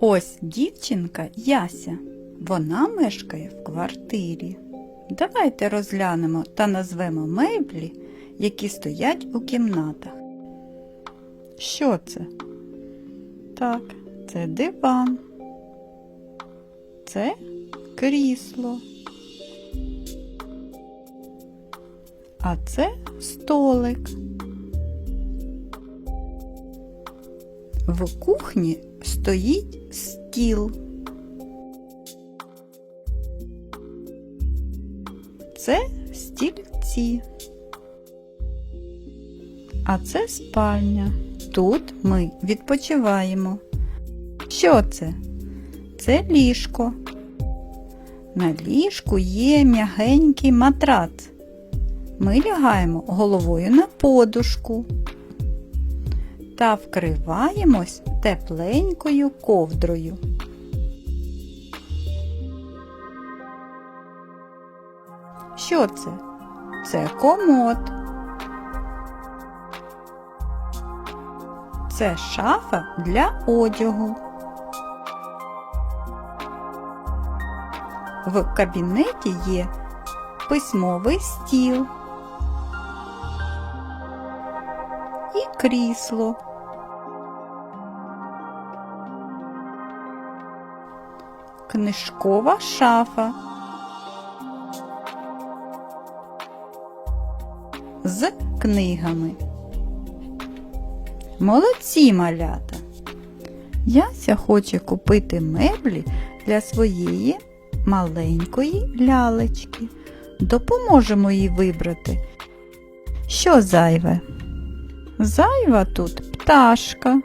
Ось дівчинка Яся. Вона мешкає в квартирі. Давайте розглянемо та назвемо меблі, які стоять у кімнатах. Що це? Так, це диван. Це крісло. А це столик. В кухні стоїть стіл. Це стільці. А це спальня. Тут ми відпочиваємо. Що це? Це ліжко. На ліжку є м'ягенький матрац. Ми лягаємо головою на подушку та вкриваємось тепленькою ковдрою. Що це? Це комод. Це шафа для одягу. В кабінеті є письмовий стіл і крісло. Книжкова шафа з книгами. Молодці малята! Яся хоче купити меблі для своєї маленької лялечки. Допоможемо їй вибрати. Що зайве? Зайва тут пташка,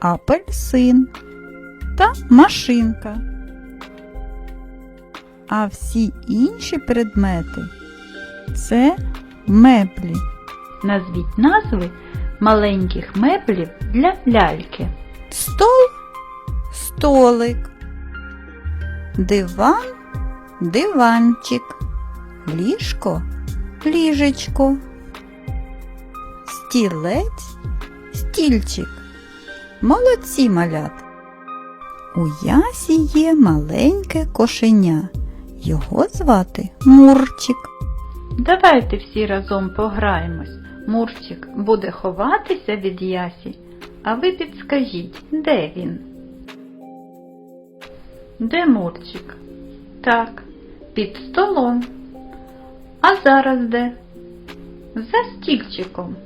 апельсин та машинка. А всі інші предмети це меблі. Назвіть назви маленьких меблів для ляльки. Стол столик, диван диванчик, ліжко ліжечко, стілець стільчик. Молодці малят. У ясі є маленьке кошеня. Його звати Мурчик. Давайте всі разом пограємось. Мурчик буде ховатися від ясі, а ви підскажіть, де він? Де Мурчик? Так, під столом. А зараз де? За стільчиком.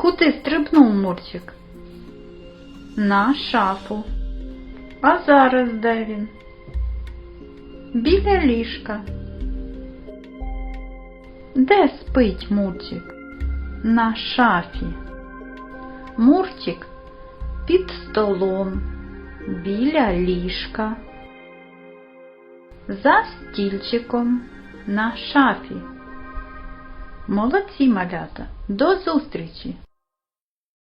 Куди стрибнув Мурчик? На шафу. А зараз де він? Біля ліжка. Де спить Мурчик? На шафі. Мурчик під столом, біля ліжка, за стільчиком на шафі. Молодці малята! До зустрічі!